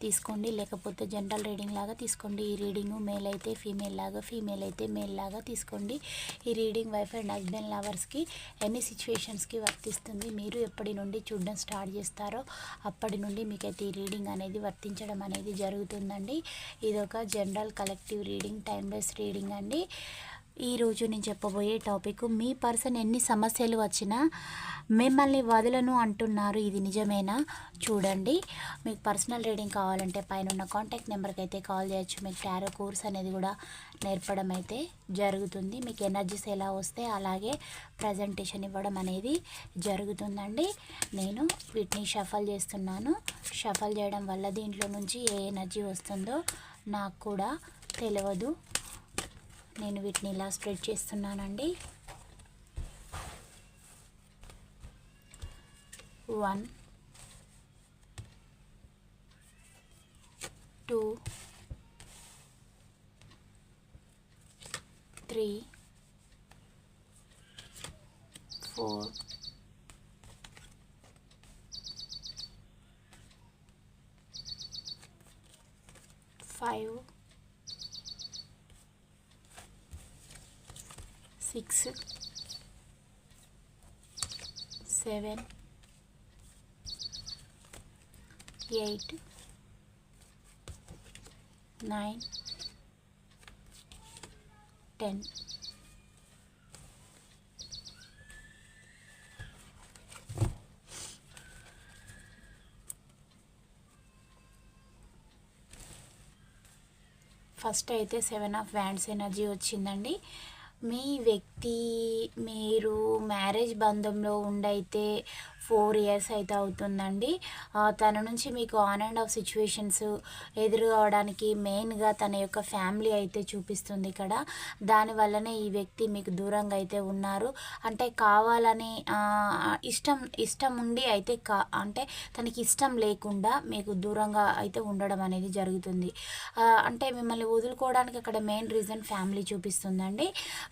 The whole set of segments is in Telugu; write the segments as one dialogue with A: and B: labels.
A: తీసుకోండి లేకపోతే జనరల్ రీడింగ్ లాగా తీసుకోండి. ఈ రీడింగ్ మేల్ అయితే ఫీమేల్ లాగా ఫీమేల్ అయితే మేల్ లాగా తీసుకోండి. ఈ రీడింగ్ వైఫ్ అండ్ హస్బెండ్ లవర్స్కి ఎన్ని సిచ్యువేషన్స్కి వర్తిస్తుంది మీరు ఎప్పటి నుండి చూడడం స్టార్ట్ చేస్తారో అప్పటి నుండి మీకైతే ఈ రీడింగ్ అనేది వర్తించడం అనేది జరుగుతుందండి. ఇది ఒక general collective reading timeless reading అండి. ఈరోజు నేను చెప్పబోయే టాపిక్ మీ పర్సన్ ఎన్ని సమస్యలు వచ్చినా మిమ్మల్ని వదలను అంటున్నారు. ఇది నిజమేనా? చూడండి. మీకు పర్సనల్ రీడింగ్ కావాలంటే పైన ఉన్న కాంటాక్ట్ నెంబర్కి అయితే కాల్ చేయొచ్చు. మీకు టారో కోర్స్ అనేది కూడా నేర్పడం అయితే జరుగుతుంది. మీకు ఎనర్జీస్ ఎలా వస్తే అలాగే ప్రజెంటేషన్ ఇవ్వడం అనేది జరుగుతుందండి. నేను వీటిని షఫల్ చేస్తున్నాను. షఫల్ చేయడం వల్ల దీంట్లో నుంచి ఏ ఎనర్జీ వస్తుందో నాకు కూడా తెలియదు. నేను వీటిని ఇలా స్ప్రెడ్ చేస్తున్నానండి. One two three four five six seven eight nine ten. First అయితే సెవెన్ ఆఫ్ వ్యాండ్స్ ఎనర్జీ వచ్చిందండి. మీ వ్యక్తి మీరు మ్యారేజ్ బంధంలో ఉండైతే ఫోర్ ఇయర్స్ అయితే అవుతుందండి. తన నుంచి మీకు ఆన్ అండ్ ఆఫ్ సిచ్యువేషన్స్ ఎదురు కావడానికి మెయిన్గా తన యొక్క ఫ్యామిలీ అయితే చూపిస్తుంది ఇక్కడ. దానివల్లనే ఈ వ్యక్తి మీకు దూరంగా అయితే ఉన్నారు. అంటే కావాలని ఇష్టం ఇష్టం ఉండి అయితే కా అంటే తనకి ఇష్టం లేకుండా మీకు దూరంగా అయితే ఉండడం అనేది జరుగుతుంది. అంటే మిమ్మల్ని వదులుకోవడానికి అక్కడ మెయిన్ రీజన్ ఫ్యామిలీ చూపిస్తుందండి.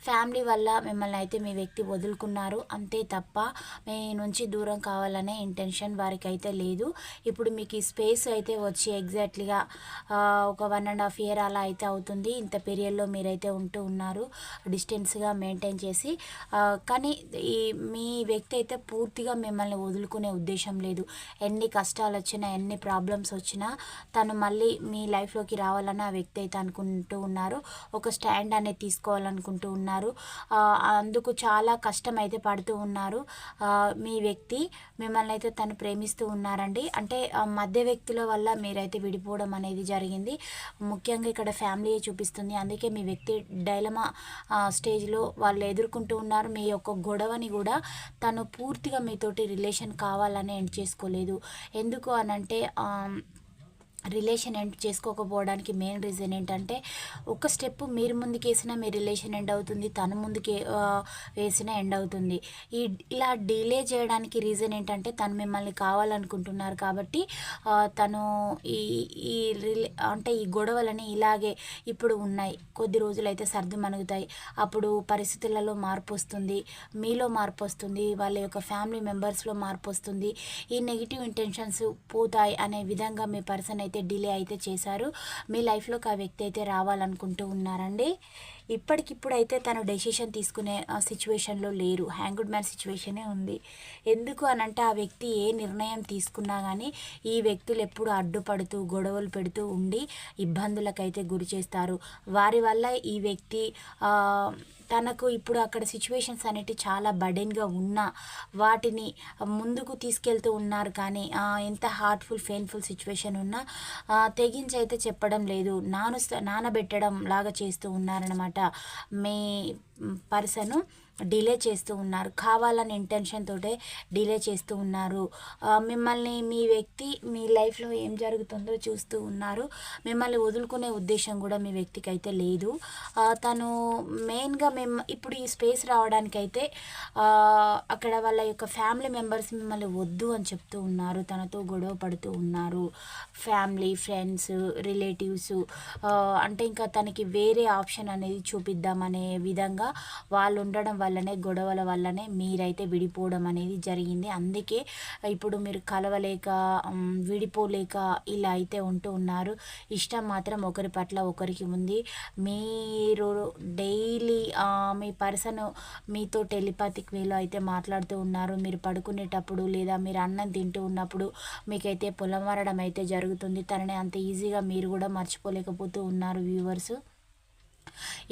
A: ఫ్యామిలీ వల్ల మిమ్మల్ని అయితే మీ వ్యక్తి వదులుకున్నారు. అంతే తప్ప మీ నుంచి దూరం కావాలనే ఇంటెన్షన్ వారికి అయితే లేదు. ఇప్పుడు మీకు ఈ స్పేస్ అయితే వచ్చి ఎగ్జాక్ట్లీగా ఒక వన్ అండ్ హాఫ్ ఇయర్ అలా అయితే అవుతుంది. ఇంత పీరియడ్లో మీరైతే ఉంటూ ఉన్నారు డిస్టెన్స్గా మెయింటైన్ చేసి. కానీ ఈ మీ వ్యక్తి అయితే పూర్తిగా మిమ్మల్ని వదులుకునే ఉద్దేశం లేదు. ఎన్ని కష్టాలు వచ్చినా ఎన్ని ప్రాబ్లమ్స్ వచ్చినా తను మళ్ళీ మీ లైఫ్లోకి రావాలని ఆ వ్యక్తి అయితే అనుకుంటూ ఉన్నారు. ఒక స్టాండ్ అనేది తీసుకోవాలనుకుంటూ ఉన్నారు. అందుకు చాలా కష్టం అయితే పడుతూ ఉన్నారు. మీ వ్యక్తి మిమ్మల్ని అయితే తను ప్రేమిస్తూ ఉన్నారండి. అంటే మధ్య వ్యక్తుల వల్ల మీరైతే విడిపోవడం అనేది జరిగింది. ముఖ్యంగా ఇక్కడ ఫ్యామిలీ చూపిస్తుంది. అందుకే మీ వ్యక్తి డైలమా స్టేజ్లో వాళ్ళు ఎదుర్కొంటూ ఉన్నారు. మీ యొక్క గొడవని కూడా తను పూర్తిగా మీతోటి రిలేషన్ కావాలని ఎండ్ చేసుకోలేదు. ఎందుకు అనంటే రిలేషన్ ఎండ్ చేసుకోకపోవడానికి మెయిన్ రీజన్ ఏంటంటే ఒక స్టెప్ మీరు ముందుకేసినా మీ రిలేషన్ ఎండ్ అవుతుంది తన ముందుకే వేసినా ఎండ్ అవుతుంది. ఈ ఇలా డిలే చేయడానికి రీజన్ ఏంటంటే తను మిమ్మల్ని కావాలనుకుంటున్నారు కాబట్టి తను ఈ ఈ రిలే అంటే ఈ గొడవలని ఇలాగే ఇప్పుడు ఉన్నాయి. కొద్ది రోజులు అయితే సర్ది మనుగుతాయి అప్పుడు పరిస్థితులలో మార్పు వస్తుంది మీలో మార్పు వస్తుంది వాళ్ళ యొక్క ఫ్యామిలీ మెంబర్స్లో మార్పు వస్తుంది. ఈ నెగిటివ్ ఇంటెన్షన్స్ పోతాయి అనే విధంగా మీ పర్సన్ అయితే అయితే డిలే అయితే చేశారు. మీ లైఫ్లోకి ఆ వ్యక్తి అయితే రావాలనుకుంటూ ఉన్నారండి. ఇప్పటికిప్పుడు అయితే తను డెసిషన్ తీసుకునే సిచ్యువేషన్లో లేరు. హ్యాంగుడ్ మ్యాన్ సిచ్యువేషనే ఉంది. ఎందుకు అనంటే ఆ వ్యక్తి ఏ నిర్ణయం తీసుకున్నా కానీ ఈ వ్యక్తులు ఎప్పుడు అడ్డుపడుతూ గొడవలు పెడుతూ ఉండి ఇబ్బందులకైతే గురి చేస్తారు. వారి వల్ల ఈ వ్యక్తి తనకు ఇప్పుడు అక్కడ సిచ్యువేషన్స్ అనేవి చాలా బడెన్గా ఉన్నా వాటిని ముందుకు తీసుకెళ్తూ ఉన్నారు కానీ ఎంత హార్ట్ఫుల్ పెయిన్ఫుల్ సిచ్యువేషన్ ఉన్నా తెగించి అయితే చెప్పడం లేదు. నాను నానబెట్టడం లాగా చేస్తూ ఉన్నారనమాట మీ పర్సన్ డిలే చేస్తూ ఉన్నారు. కావాలని ఇంటెన్షన్ తోటే డిలే చేస్తూ ఉన్నారు. మిమ్మల్ని మీ వ్యక్తి మీ లైఫ్లో ఏం జరుగుతుందో చూస్తూ ఉన్నారు. మిమ్మల్ని వదులుకునే ఉద్దేశం కూడా మీ వ్యక్తికి అయితే లేదు. తను మెయిన్గా మేము ఇప్పుడు ఈ స్పేస్ రావడానికైతే అక్కడ వాళ్ళ యొక్క ఫ్యామిలీ మెంబర్స్ మిమ్మల్ని వద్దు అని చెప్తూ ఉన్నారు. తనతో గొడవ పడుతూ ఉన్నారు. ఫ్యామిలీ ఫ్రెండ్స్ రిలేటివ్స్ అంటే ఇంకా తనకి వేరే ఆప్షన్ అనేది చూపిద్దామనే విధంగా వాళ్ళు ఉండడం వల్లనే గొడవల వల్లనే మీరైతే విడిపోవడం అనేది జరిగింది. అందుకే ఇప్పుడు మీరు కలవలేక విడిపోలేక ఇలా అయితే ఉంటూ ఉన్నారు. ఇష్టం మాత్రం ఒకరి పట్ల ఒకరికి ఉంది. మీరు డైలీ మీ పర్సన్ మీతో టెలిపాతిక్ వేలో అయితే మాట్లాడుతూ ఉన్నారు. మీరు పడుకునేటప్పుడు లేదా మీరు అన్నం తింటూ ఉన్నప్పుడు మీకైతే పొలమరడం అయితే జరుగుతుంది. తనని అంత ఈజీగా మీరు కూడా మర్చిపోలేకపోతూ ఉన్నారు వ్యూవర్స్.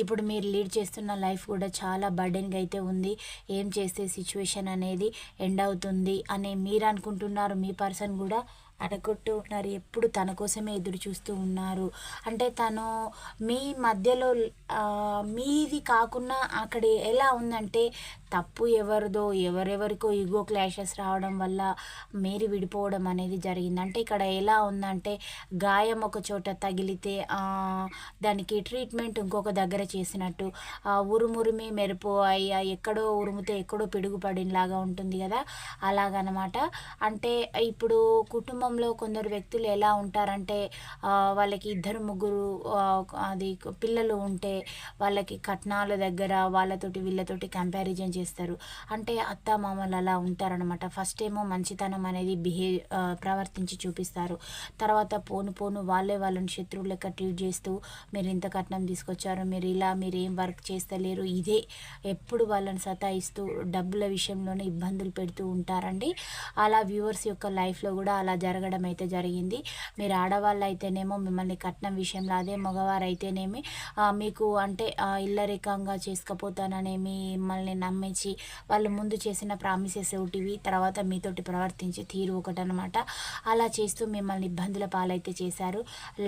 A: ఇప్పుడు మీరు లీడ్ చేస్తున్న లైఫ్ కూడా చాలా బర్డెన్గా అయితే ఉంది. ఏం చేస్తే సిచ్యువేషన్ అనేది ఎండ్ అవుతుంది అని మీరు అనుకుంటున్నారు మీ పర్సన్ కూడా అడగొట్టు ఉన్నారు. ఎప్పుడు తన కోసమే ఎదురు చూస్తూ ఉన్నారు. అంటే తను మీ మధ్యలో మీది కాకుండా అక్కడ ఎలా ఉందంటే తప్పు ఎవరిదో ఎవరెవరికో ఈగో క్లాషెస్ రావడం వల్ల మేరీ విడిపోవడం అనేది జరిగింది. అంటే ఇక్కడ ఎలా ఉందంటే గాయం ఒక చోట తగిలితే దానికి ట్రీట్మెంట్ ఇంకొక దగ్గర చేసినట్టు ఉరుమురిమి మెరుపు అయ్యా ఎక్కడో ఉరుముతే ఎక్కడో పిడుగుపడినలాగా ఉంటుంది కదా అలాగనమాట. అంటే ఇప్పుడు కుటుంబంలో కొందరు వ్యక్తులు ఎలా ఉంటారంటే వాళ్ళకి ఇద్దరు ముగ్గురు అది పిల్లలు ఉంటే వాళ్ళకి కట్నాల దగ్గర వాళ్ళతోటి వీళ్ళతోటి కంపారిజన్ చేసి చేస్తారు. అంటే అత్త మామలు అలా ఉంటారనమాట ఫస్ట్ ఏమో మంచితనం అనేది బిహేవ్ ప్రవర్తించి చూపిస్తారు. తర్వాత పోను పోను వాళ్ళే వాళ్ళని శత్రువు లెక్క ట్రీట్ చేస్తూ మీరు ఇంత కట్నం తీసుకొచ్చారు మీరు ఇలా మీరు ఏం వర్క్ చేస్తలేరు ఇదే ఎప్పుడు వాళ్ళని సతాయిస్తూ డబ్బుల విషయంలోనే ఇబ్బందులు పెడుతూ ఉంటారండి. అలా వ్యూవర్స్ యొక్క లైఫ్లో కూడా అలా జరగడం అయితే జరిగింది. మీరు ఆడవాళ్ళు అయితేనేమో మిమ్మల్ని కట్నం విషయంలో అదే మగవారు అయితేనేమి మీకు అంటే ఇల్లరేఖంగా ఇల్లరికంగా మిమ్మల్ని మిమ్మల్ని నమ్మించి వాళ్ళు ముందు చేసిన ప్రామిసెస్ ఒకటివి తర్వాత మీతోటి ప్రవర్తించే తీరు ఒకటనమాట అలా చేస్తూ మిమ్మల్ని ఇబ్బందుల పాలైతే చేశారు.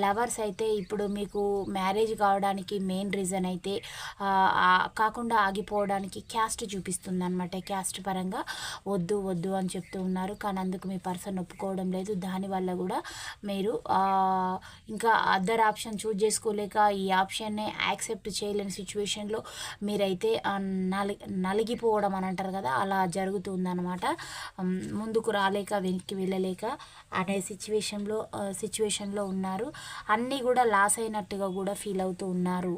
A: లవర్స్ అయితే ఇప్పుడు మీకు మ్యారేజ్ కావడానికి మెయిన్ రీజన్ అయితే కాకుండా ఆగిపోవడానికి క్యాస్ట్ చూపిస్తుంది అనమాట క్యాస్ట్ పరంగా వద్దు వద్దు అని చెప్తూ ఉన్నారు. కానీ అందుకు మీ పర్సన్ ఒప్పుకోవడం లేదు. దానివల్ల కూడా మీరు ఇంకా అదర్ ఆప్షన్ చూజ్ చేసుకోలేక ఈ ఆప్షన్ని యాక్సెప్ట్ చేయలేని సిచ్యువేషన్లో మీరైతే నలి నలిగి నలిగిపోవడం అని అంటారు కదా అలా జరుగుతుందనమాట ముందుకు రాలేక వెనక్కి వెళ్ళలేక అనే సిచ్యువేషన్లో సిచ్యువేషన్లో ఉన్నారు. అన్నీ కూడా లాస్ అయినట్టుగా కూడా ఫీల్ అవుతూ ఉన్నారు.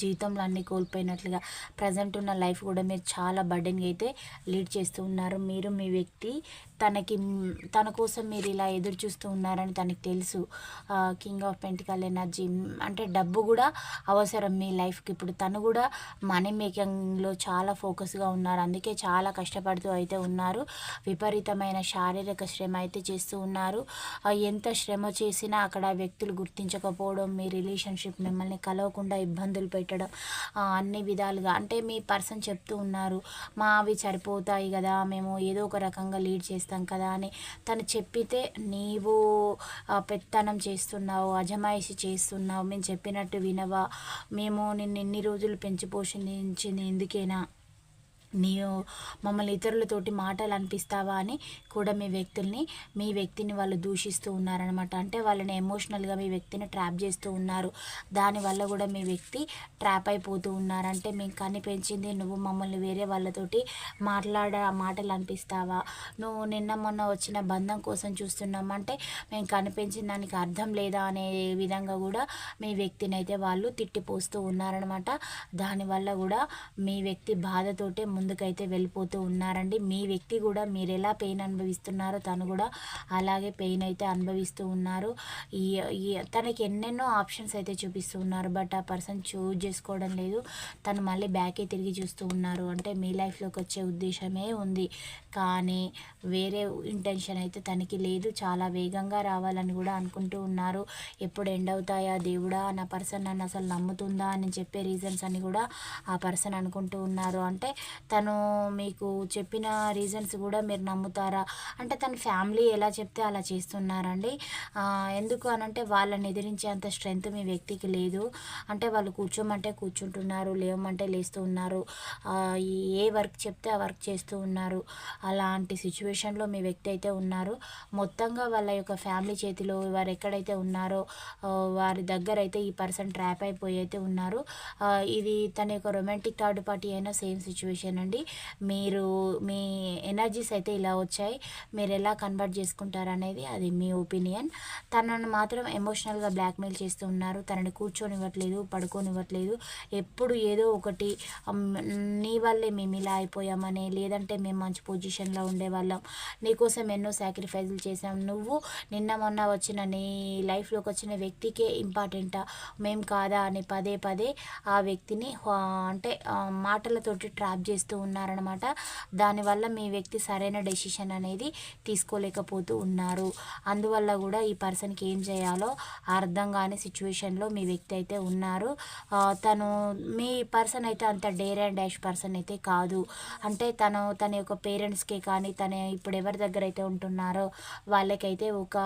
A: జీవితంలో అన్నీ కోల్పోయినట్లుగా ప్రజెంట్ ఉన్న లైఫ్ కూడా మీరు చాలా బర్డెన్గా అయితే లీడ్ చేస్తూ ఉన్నారు. మీరు మీ వ్యక్తి తనకి తన కోసం మీరు ఇలా ఎదురు చూస్తూ ఉన్నారని తనకి తెలుసు. కింగ్ ఆఫ్ పెంటికల్ ఎనర్జీ అంటే డబ్బు కూడా అవసరం మీ లైఫ్కి ఇప్పుడు తను కూడా మనీ మేకింగ్లో చాలా ఫోకస్గా ఉన్నారు. అందుకే చాలా కష్టపడుతూ అయితే ఉన్నారు. విపరీతమైన శారీరక శ్రమ అయితే చేస్తూ ఉన్నారు. ఎంత శ్రమ చేసినా అక్కడ వ్యక్తులు గుర్తించకపోవడం మీ రిలేషన్షిప్ మిమ్మల్ని కలవకుండా ఇబ్బందులు పెట్టడం. అన్ని విధాలుగా. అంటే మీ పర్సన్ చెప్తూ ఉన్నారు మా అవి సరిపోతాయి కదా మేము ఏదో ఒక రకంగా లీడ్ చేస్తాం కదా అని. తను చెప్పితే నీవు పెత్తనం చేస్తున్నావు అజమాయిషి చేస్తున్నావు మేము చెప్పినట్టు వినవా మేము నిన్ను ఎన్ని రోజులు పెంచి పోషించింది ఎందుకేనా? నీ మమ్మల్ని ఇతరులతోటి మాటలు అనిపిస్తావా అని కూడా మీ వ్యక్తుల్ని మీ వ్యక్తిని వాళ్ళు దూషిస్తూ ఉన్నారనమాట అంటే వాళ్ళని ఎమోషనల్గా మీ వ్యక్తిని ట్రాప్ చేస్తూ ఉన్నారు. దానివల్ల కూడా మీ వ్యక్తి ట్రాప్ అయిపోతూ ఉన్నారు. అంటే మేము కని పెంచింది నువ్వు మమ్మల్ని వేరే వాళ్ళతోటి మాట్లాడ మాటలు అనిపిస్తావా నువ్వు నిన్న మొన్న వచ్చిన బంధం కోసం చూస్తున్నాం. అంటే మేము కనిపించిన దానికి అర్థం లేదా అనే విధంగా కూడా మీ వ్యక్తిని అయితే వాళ్ళు తిట్టిపోస్తూ ఉన్నారనమాట దానివల్ల కూడా మీ వ్యక్తి బాధతోటే ముందుకైతే వెళ్ళిపోతూ ఉన్నారండి. మీ వ్యక్తి కూడా మీరు ఎలా పెయిన్ అనుభవిస్తున్నారో తను కూడా అలాగే పెయిన్ అయితే అనుభవిస్తూ ఉన్నారు. ఈ తనకి ఎన్నెన్నో ఆప్షన్స్ అయితే చూపిస్తూ ఉన్నారు. బట్ ఆ పర్సన్ చూజ్ చేసుకోవడం లేదు. తను మళ్ళీ బ్యాకే తిరిగి చూస్తూ ఉన్నారు. అంటే మీ లైఫ్లోకి వచ్చే ఉద్దేశమే ఉంది. కానీ వేరే ఇంటెన్షన్ అయితే తనకి లేదు. చాలా వేగంగా రావాలని కూడా అనుకుంటూ ఉన్నారు. ఎప్పుడు ఎండ్ అవుతాయా దేవుడా? నా పర్సన్ నన్ను అసలు నమ్ముతుందా అని చెప్పే రీజన్స్ అని కూడా ఆ పర్సన్ అనుకుంటూ ఉన్నారు. అంటే తను మీకు చెప్పిన రీజన్స్ కూడా మీరు నమ్ముతారా? అంటే తన ఫ్యామిలీ ఎలా చెప్తే అలా చేస్తున్నారండి. ఎందుకు అనంటే వాళ్ళని ఎదిరించే అంత స్ట్రెంగ్త్ మీ వ్యక్తికి లేదు. అంటే వాళ్ళు కూర్చోమంటే కూర్చుంటున్నారు లేవమంటే లేస్తూ ఉన్నారు. ఏ వర్క్ చెప్తే ఆ వర్క్ చేస్తూ ఉన్నారు. అలాంటి సిచ్యువేషన్లో మీ వ్యక్తి అయితే ఉన్నారు. మొత్తంగా వాళ్ళ యొక్క ఫ్యామిలీ చేతిలో వారు ఎక్కడైతే ఉన్నారో వారి దగ్గర అయితే ఈ పర్సన్ ట్రాప్ అయిపోయి అయితే ఉన్నారు. ఇది తన యొక్క రొమాంటిక్ థర్డ్ పార్టీ అయినా సేమ్ సిచ్యువేషన్ అండి మీరు మీ ఎనర్జీస్ అయితే ఇలా వచ్చాయి. మీరు ఎలా కన్వర్ట్ చేసుకుంటారు అనేది అది మీ ఒపీనియన్ తనను మాత్రం ఎమోషనల్గా బ్లాక్మెయిల్ చేస్తూ ఉన్నారు. తనని కూర్చొనివ్వట్లేదు పడుకోనివ్వట్లేదు. ఎప్పుడు ఏదో ఒకటి నీ వల్లే మేము ఇలా అయిపోయామని లేదంటే మేము మంచి పొజిషన్లో ఉండేవాళ్ళం నీకోసం ఎన్నో సాక్రిఫైజులు చేసాం నువ్వు నిన్న మొన్న వచ్చిన నీ లైఫ్లోకి వచ్చిన వ్యక్తికే ఇంపార్టెంటా మేము కాదా అని పదే పదే ఆ వ్యక్తిని అంటే మాటలతోటి ట్రాప్ చేస్తూ ఉన్నారనమాట దానివల్ల మీ వ్యక్తి సరైన డెసిషన్ అనేది తీసుకోలేకపోతూ ఉన్నారు. అందువల్ల కూడా ఈ పర్సన్కి ఏం చేయాలో అర్థం కాని సిచ్యువేషన్లో మీ వ్యక్తి అయితే ఉన్నారు. తను మీ పర్సన్ అయితే అంత డేర్ అండ్ డాష్ పర్సన్ అయితే కాదు. అంటే తను తన యొక్క పేరెంట్స్కే కానీ తన ఇప్పుడు ఎవరి దగ్గర అయితే ఉంటున్నారో వాళ్ళకైతే ఒక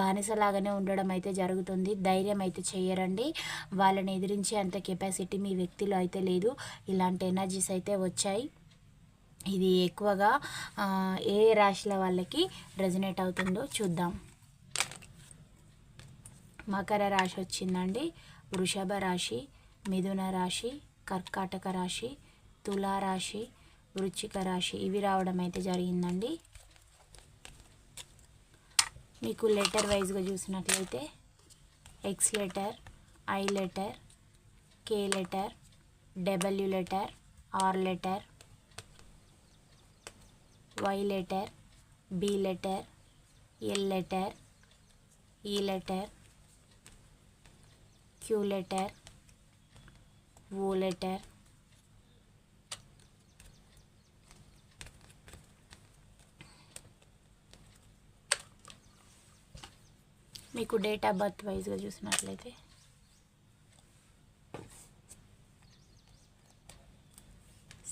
A: బానిసలాగానే ఉండడం అయితే జరుగుతుంది. ధైర్యం అయితే చేయరండి. వాళ్ళని ఎదిరించే అంత కెపాసిటీ మీ వ్యక్తిలో అయితే లేదు. ఇలాంటి ఎనర్జీస్ అయితే వచ్చాయి ఇది ఎక్కువగా ఏ రాశుల వాళ్ళకి రెజనేట్ అవుతుందో చూద్దాం. మకర రాశి వచ్చిందండి. వృషభ రాశి మిథున రాశి కర్కాటక రాశి తులారాశి వృచ్చిక రాశి ఇవి రావడం అయితే జరిగిందండి. మీకు లెటర్ వైజ్గా చూసినట్లయితే X letter I letter K letter W letter R letter Y letter B letter L letter E letter Q letter O letter మీకు డేట్ ఆఫ్ బర్త్ వైజ్గా చూసినట్లయితే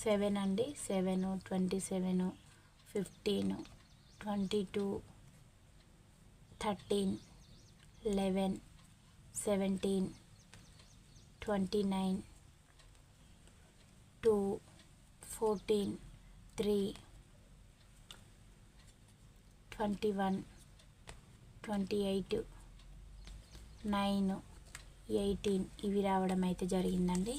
A: సెవెన్ అండి. Seven twenty seven fifteen twenty two thirteen eleven seventeen twenty nine two fourteen three twenty one twenty eight nine eighteen ఇవి రావడం అయితే జరిగిందండి.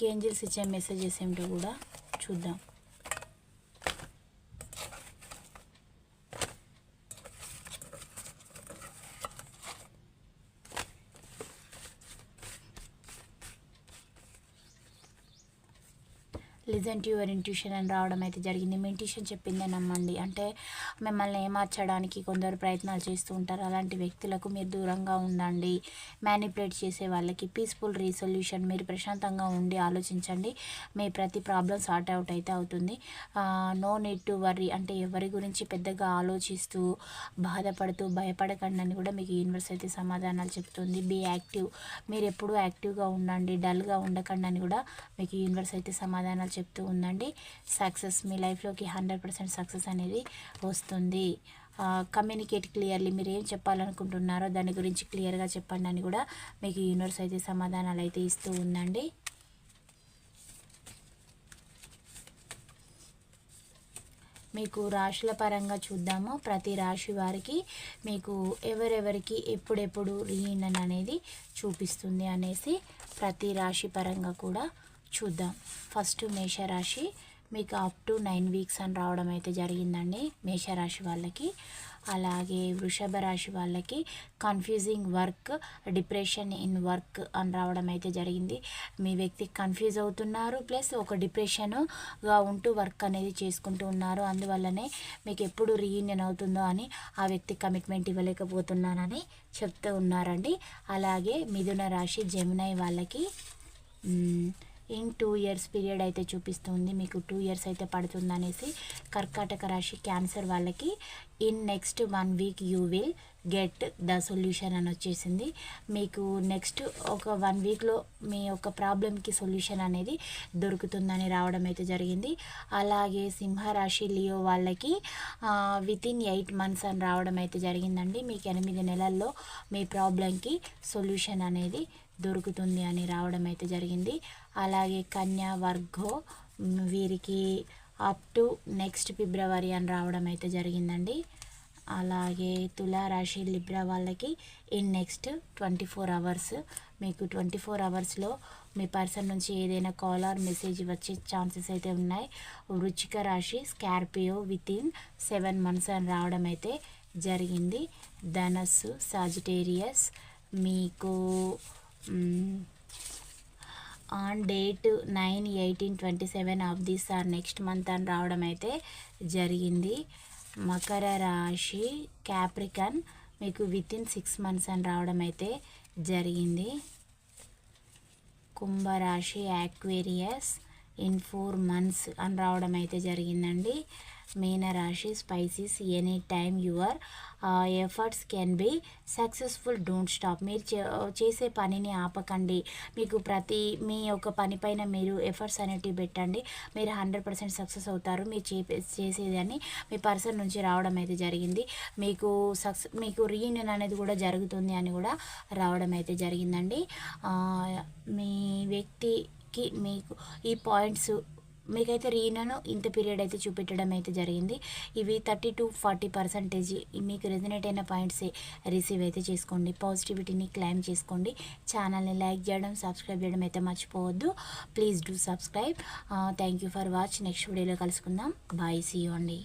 A: మీకు ఏంజిల్స్ ఇచ్చే మెసేజెస్ ఏమిటో కూడా చూద్దాం. లిజన్ టు యువర్ ఇంట్యూషన్ అని రావడం అయితే జరిగింది. మీ ఇంట్యూషన్ చెప్పిందే నమ్మండి. అంటే మిమ్మల్ని ఏమార్చడానికి కొందరు ప్రయత్నాలు చేస్తూ ఉంటారు. అలాంటి వ్యక్తులకు మీరు దూరంగా ఉండండి. మ్యానిపులేట్ చేసే వాళ్ళకి పీస్ఫుల్ రీసొల్యూషన్ మీరు ప్రశాంతంగా ఉండి ఆలోచించండి. మీ ప్రతి ప్రాబ్లం సార్ట్ అవుట్ అయితే అవుతుంది. నో నీడ్ టు వర్రీ అంటే ఎవరి గురించి పెద్దగా ఆలోచిస్తూ బాధపడుతూ భయపడకండి అని కూడా మీకు యూనివర్స్ అయితే సమాధానాలు చెప్తుంది. బీ యాక్టివ్ మీరు ఎప్పుడూ యాక్టివ్గా ఉండండి. డల్గా ఉండకండి అని కూడా మీకు యూనివర్స్ అయితే సమాధానాలు చెప్తూ ఉందండి. సక్సెస్ మీ లైఫ్లోకి హండ్రెడ్ పర్సెంట్ సక్సెస్ అనేది వస్తుంది. కమ్యూనికేట్ క్లియర్లీ మీరు ఏం చెప్పాలనుకుంటున్నారో దాని గురించి క్లియర్గా చెప్పండి అని కూడా మీకు యూనివర్స్ అయితే సమాధానాలు అయితే ఇస్తూ ఉందండి. మీకు రాశుల పరంగా చూద్దాము. ప్రతి రాశి వారికి మీకు ఎవరెవరికి ఎప్పుడెప్పుడు రీయూనియన్ అనేది చూపిస్తుంది అనేసి ప్రతి రాశి పరంగా కూడా చూద్దాం. ఫస్ట్ మేషరాశి మీకు అప్ టు నైన్ వీక్స్ అని రావడం అయితే జరిగిందండి మేషరాశి వాళ్ళకి. అలాగే వృషభ రాశి వాళ్ళకి confusing work depression in work అని రావడం అయితే జరిగింది. మీ వ్యక్తి కన్ఫ్యూజ్ అవుతున్నారు ప్లస్ ఒక డిప్రెషన్గా ఉంటూ వర్క్ అనేది చేసుకుంటూ ఉన్నారు. అందువల్లనే మీకు ఎప్పుడు రీయూనియన్ అవుతుందో అని ఆ వ్యక్తి కమిట్మెంట్ ఇవ్వలేకపోతున్నానని చెప్తూ ఉన్నారండి. అలాగే మిథున రాశి జమునై వాళ్ళకి ఇన్ టూ ఇయర్స్ పీరియడ్ అయితే చూపిస్తుంది. మీకు టూ ఇయర్స్ అయితే పడుతుంది అనేసి కర్కాటక రాశి క్యాన్సర్ వాళ్ళకి in next one week you will get the solution అని వచ్చేసింది. మీకు నెక్స్ట్ ఒక వన్ వీక్లో మీ యొక్క ప్రాబ్లమ్కి సొల్యూషన్ అనేది దొరుకుతుందని రావడం అయితే జరిగింది. అలాగే సింహరాశి లియో వాళ్ళకి విత్ ఇన్ ఎయిట్ మంత్స్ అని రావడం అయితే జరిగిందండి. మీకు ఎనిమిది నెలల్లో మీ ప్రాబ్లంకి సొల్యూషన్ అనేది దొరుకుతుంది అని రావడం అయితే జరిగింది. అలాగే కన్యా వర్గో వీరికి అప్ టు నెక్స్ట్ ఫిబ్రవరి అని రావడం అయితే జరిగిందండి. అలాగే తులారాశి లిబ్రా వాళ్ళకి in next twenty four hours. మీకు ట్వంటీ ఫోర్ అవర్స్లో మీ పర్సన్ నుంచి ఏదైనా కాల్ ఆర్ మెసేజ్ వచ్చే ఛాన్సెస్ అయితే ఉన్నాయి. వృచ్చిక రాశి Scorpio with in seven months అని రావడం అయితే జరిగింది. ధనస్సు సాజిటేరియస్ మీకు on date nine eighteen twenty seven of this or next month అని రావడం అయితే జరిగింది. మకర రాశి క్యాప్రికన్ మీకు విత్ ఇన్ సిక్స్ మంత్స్ అని రావడం అయితే జరిగింది. కుంభరాశి యాక్వేరియస్ ఇన్ ఫోర్ మంత్స్ అని రావడం అయితే జరిగిందండి. మీనరాశి Pisces any time your efforts can be successful don't stop మీరు చే- uh, చేసే పనిని ఆపకండి. మీకు ప్రతి మీ యొక్క పనిపైన మీరు ఎఫర్ట్స్ అనేటివి పెట్టండి. మీరు హండ్రెడ్ పర్సెంట్ సక్సెస్ అవుతారు. మీరు చే చేసేదని మీ పర్సన్ నుంచి రావడం అయితే జరిగింది. మీకు సక్సెస్ మీకు రీయూనియన్ అనేది కూడా జరుగుతుంది అని కూడా రావడం అయితే జరిగిందండి. మీ వ్యక్తికి మీకు ఈ పాయింట్స్ మీకైతే రీనను ఇంత పీరియడ్ అయితే చూపెట్టడం అయితే జరిగింది. ఇవి థర్టీ టు ఫార్టీ పర్సెంటేజ్ మీకు రెజినేట్ అయిన పాయింట్స్ రిసీవ్ అయితే చేసుకోండి. పాజిటివిటీని క్లైమ్ చేసుకోండి. ఛానల్ని లైక్ చేయడం సబ్స్క్రైబ్ చేయడం అయితే మర్చిపోవద్దు. Please do subscribe. Thank you for watch. Next వీడియోలో కలుసుకుందాం. బాయ్. సీ యూ అండి.